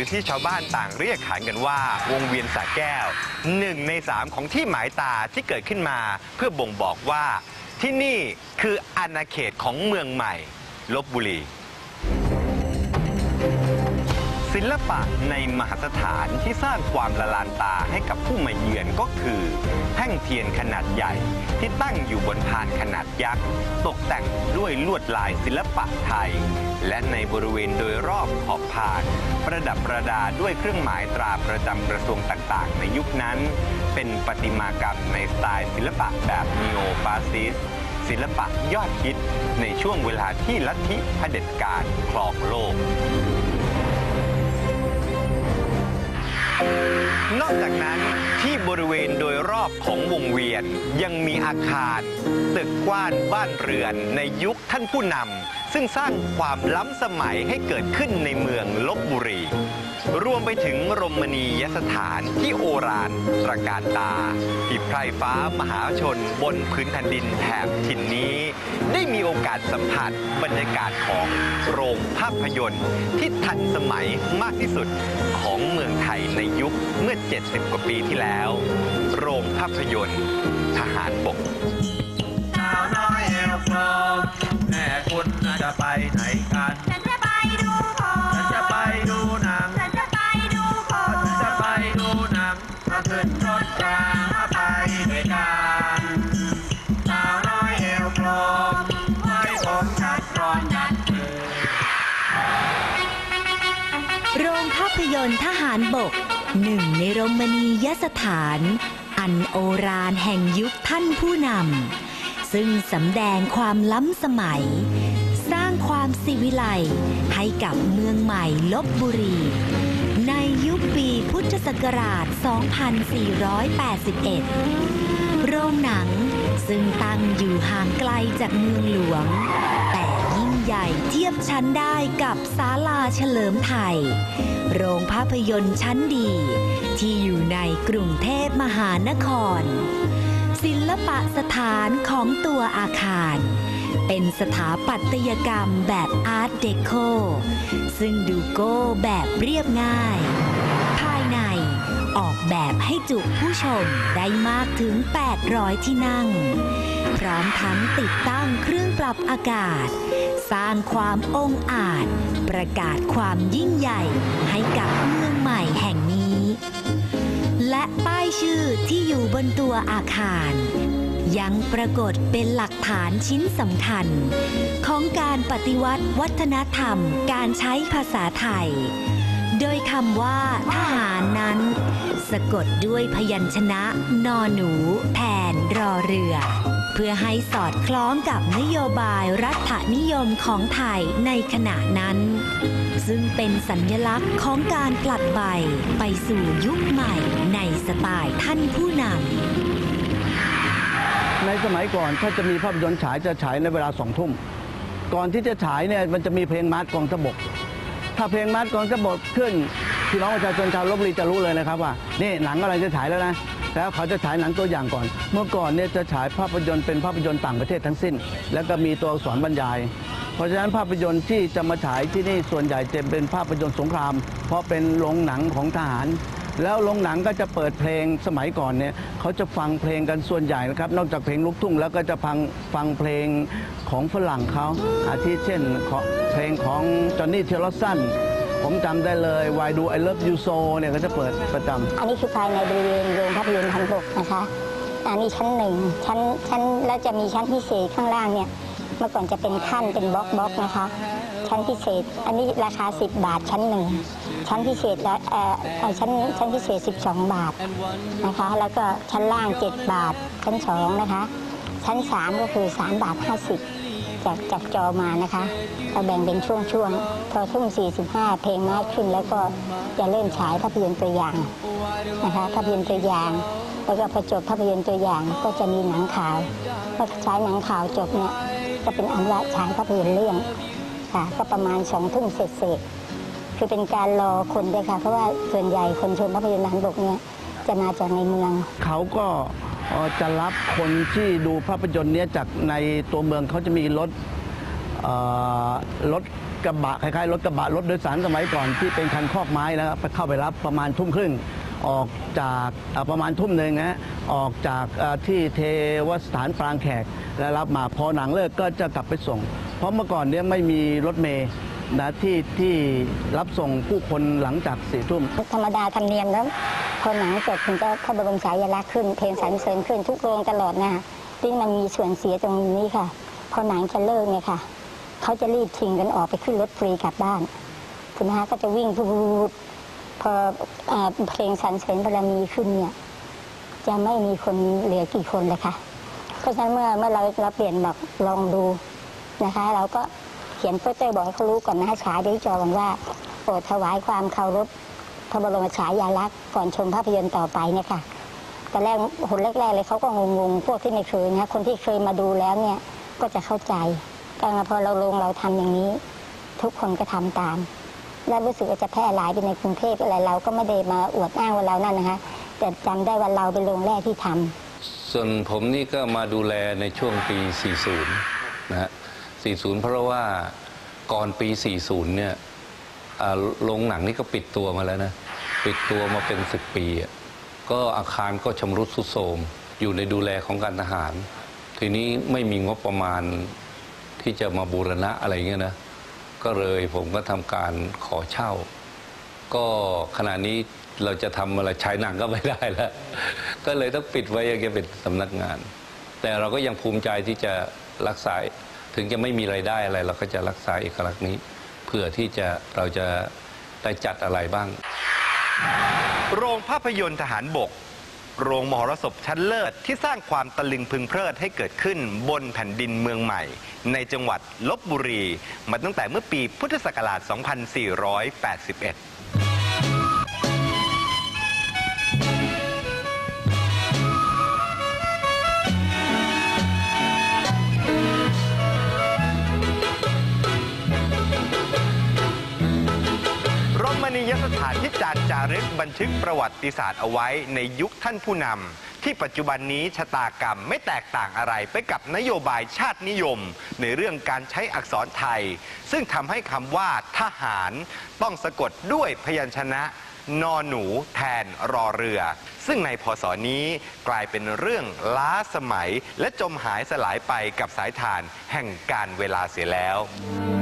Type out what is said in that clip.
รือที่ชาวบ้านต่างเรียกขานกันว่า วงเวียนสาแก้วหนึ่งในสามของที่หมายตาที่เกิดขึ้นมา เพื่อบ่งบอกว่าที่นี่คืออาณาเขตของเมืองใหม่ลบบุรี ศิลปะในมหาสถานที่สร้างความละลานตาให้กับผู้มาเยือนก็คือ งเทียนขนาดใหญ่ ที่ตั้งอยู่บนพานขนาดยักษ์ ตกแต่งด้วยลวดลายศิลปะไทย และในบริเวณโดยรอบขอบพาน ประดับประดาด้วยเครื่องหมายตราประจำกระทรวงต่างๆ ในยุคนั้น เป็นประติมากรรมในสไตล์ศิลปะแบบนีโอฟาซิสศิลปะยอดฮิตในช่วงเวลาที่ลัทธิเผด็จการครองโลก นอกจากนั้นที่บริเวณโดยรอบของวงเวียนยังมีอาคาร ตึกกว้านบ้านเรือนในยุคท่านผู้นำซึ่งสร้างความล้ำสมัยให้เกิดขึ้นในเมืองลบบุรี รวมไปถึงรมณียสถานที่โอรานตระการตาที่ไพรฟ้ามหาชนบนพื้นแผ่นดินแถบถิ่นนี้ ได้มีโอกาสสัมผัสบรรยากาศของโรงภาพยนตร์ที่ทันสมัยมากที่สุดของเมืองไทย ในยุคเมื่อ 70 กว่าปีที่แล้ว โรงภาพยนตร์ ทหารบกสาวน้อยเอลฟองแม่คุณจะไปไหนกัน พยนตร์ทหารบกหนึ่งในรมณียสถาน อันโอรานแห่งยุคท่านผู้นำ ซึ่งสำแดงความล้ำสมัย สร้างความสิวิไลให้กับเมืองใหม่ลบบุรี ในยุคปีพุทธศักราช 2481 โรงหนังซึ่งตั้งอยู่ห่างไกลจากเมืองหลวง ใหญ่เทียบชั้นได้กับศาลาเฉลิมไทย โรงภาพยนตร์ชั้นดี ที่อยู่ในกรุงเทพมหานคร ศิลปะสถานของตัวอาคาร เป็นสถาปัตยกรรมแบบอาร์ตเดโคซึ่งดูโก้แบบเรียบง่าย แบบให้จุผู้ชมได้มากถึง 800 ที่นั่ง พร้อมทั้งติดตั้งเครื่องปรับอากาศ สร้างความองอาจ ประกาศความยิ่งใหญ่ให้กับเมืองใหม่แห่งนี้ และป้ายชื่อที่อยู่บนตัวอาคารยังปรากฏเป็นหลักฐานชิ้นสำคัญ ของการปฏิวัติวัฒนธรรมการใช้ภาษาไทย โดยคำว่าทหารนั้น สะกดด้วยพยัญชนะ นอหนูแทนรอเรือ เพื่อให้สอดคล้องกับนโยบายรัฐนิยมของไทยในขณะนั้น ซึ่งเป็นสัญลักษณ์ของการผลัดใบไปสู่ยุคใหม่ในสไตล์ท่านผู้นำในสมัยก่อนถ้าจะมีภาพยนตร์ฉายจะฉายในเวลาสองทุ่มก่อนที่จะฉายเนี่ยมันจะมีเพลงมาร์ชกองทบก ถ้าเพลงมาร์ชกองทบกขึ้น พี่น้องประชาชนชาวลบบุรีจะรู้เลยนะครับว่านี่หนังอะไรจะฉายแล้วนะแล้วเขาจะฉายหนังตัวอย่างก่อน เมื่อก่อนเนี่ยจะฉายภาพยนตร์เป็นภาพยนตร์ต่างประเทศทั้งสิ้น แล้วก็มีตัวอักษรบรรยาย เพราะฉะนั้นภาพยนตร์ที่จะมาฉายที่นี่ส่วนใหญ่จะเป็นภาพยนตร์สงคราม เพราะเป็นโรงหนังของทหาร แล้วโรงหนังก็จะเปิดเพลงสมัยก่อนเนี่ยเขาจะฟังเพลงกันส่วนใหญ่นะครับ นอกจากเพลงลูกทุ่งแล้วก็จะฟังฟังเพลงของฝรั่งเขาอาทิเช่นเพลงของจอห์นนี่เทเลสัน ผมจำได้เลย Why Do I Love You So เนี่ยก็จะเปิดประจำ อันนี้คือภายในบริเวณโรงภาพยนตร์ทันบกนะคะ อันนี้ชั้นหนึ่งชั้นชั้นแล้วจะมีชั้นพิเศษข้างล่างเนี่ย เมื่อก่อนจะเป็นขั้นเป็นบล็อกบล็อกนะคะ ชั้นพิเศษ อันนี้ราคา 10 บาทชั้นหนึ่ง ชั้นพิเศษและเอ่อเอ่อชั้นชั้นพิเศษ 12 บาทนะคะ แล้วก็ชั้นล่าง 7 บาท ชั้นสองนะคะ ชั้น3ก็คือ 3 บาท 50 จากจากจอมานะคะเราแบ่งเป็นช่วงๆพอทุ่ม 45 เพลงมากขึ้น แล้วก็จะเริ่มฉายภาพยนตร์ตัวอย่างนะคะภาพยนตร์ตัวอย่างแล้วก็พอจบภาพยนตร์ตัวอย่างก็จะมีหนังข่าวพอฉายหนังข่าวจบเนี่ยก็เป็นอันว่าฉายภาพยนตร์เรื่องค่ะก็ประมาณสองทุ่มเสร็จคือเป็นการรอคนด้วยค่ะเพราะว่าส่วนใหญ่คนชมภาพยนตร์หนังบกเนี่ยจะมาจากในเมือง เขาก็ จะรับคนที่ดูภาพยนตร์เนี้ยจากในตัวเมืองเขาจะมีรถรถกระบะคล้ายๆรถกระบะรถโดยสารสมัยก่อนที่เป็นคันคอกไม้นะครับไปเข้าไปรับประมาณทุ่มครึ่งออกจากประมาณทุ่มหนึ่งนะออกจากที่เทวสถานปรางแขก แล้วรับมาพอหนังเลิกก็จะกลับไปส่ง เพราะเมื่อก่อนเนี้ยไม่มีรถเมย์นะที่ที่รับส่งผู้คนหลังจากสี่ทุ่มธรรมดาธรรมเนียมแล้ว พอหนังจบถึงจะพระบรมฉายาลักษณ์ขึ้น เพลงสรรเสริญขึ้นทุกโรงตลอดนะคะที่มันมีส่วนเสียตรงนี้ค่ะ พอหนังจะเลิกเนี่ยค่ะ เขาจะรีบชิงกันออกไปขึ้นรถฟรีกลับบ้าน คุณฮะก็จะวิ่งพูดพอเอ่อเพลงสรรเสริญบารมีขึ้นเนี่ยจะไม่มีคนเหลือกี่คนเลยค่ะ เพราะฉะนั้นเมื่อเมื่อเราเราเปลี่ยนแบอกลองดูนะคะ เราก็เขียนโปสเตอร์บอกให้เขารู้ก่อนนะคะฉายด้วยจอกันว่าโปรดถวายความเคารพ พระบรมฉายาลักษณ์ก่อนชมภาพยนตร์ต่อไปเนี่ยค่ะแต่แรกคนแรกๆเลยเขาก็งงๆพวกที่ไม่เคยนะคนที่เคยมาดูแล้วเนี่ยก็จะเข้าใจแต่พอเราลงเราทำอย่างนี้ ทุกคนก็ทำตาม แล้วรู้สึกว่าจะแพร่หลายไปในกรุงเทพอะไรเราก็ไม่ได้มาอวดอ้างว่าเรานั่นนะคะแต่จำได้ว่าเราเป็นโรงแรกที่ทำส่วนผมนี่ก็มาดูแลในช่วงปี 40 นะฮะ40 เพราะว่าก่อนปี 40 เนี่ย โรงหนังนี่ก็ปิดตัวมาแล้วนะ ปิดตัวมาเป็น10ปี ก็อาคารก็ชำรุดทรุดโทรมอยู่ในดูแลของการทหาร ทีนี้ไม่มีงบประมาณที่จะมาบูรณะอะไรเงี้ยนะ ก็เลยผมก็ทำการขอเช่า ก็ขณะนี้เราจะทำอะไรฉายหนังก็ไม่ได้แล้ว ก็เลยต้องปิดไว้ยังจะเป็นสำนักงาน แต่เราก็ยังภูมิใจที่จะรักษา ถึงจะไม่มีไรายได้อะไร เราก็จะรักษาเอกลักษณ์นี้ พื่อที่จะเราจะได้จัดอะไรบ้าง โรงภาพยนตร์ทหารบก โรงมหรสพชั้นเลิศที่สร้างความตะลึงพึงเพลิดให้เกิดขึ้นบนแผ่นดินเมืองใหม่ ในจังหวัดลบบุรี มาตั้งแต่เมื่อปีพุทธศักราช 2481 ยสถานที่จารจารึกบันทึกประวัติศาสตร์เอาไว้ในยุคท่านผู้นำที่ปัจจุบันนี้ชะตากรรมไม่แตกต่างอะไรไปกับนโยบายชาตินิยม ในเรื่องการใช้อักษรไทย ซึ่งทำให้คำว่าทหารต้องสะกดด้วยพยัญชนะนอหนูแทนรอเรือ ซึ่งในพศนี้กลายเป็นเรื่องล้าสมัยและจมหายสลายไปกับสายทานแห่งการเวลาเสียแล้ว「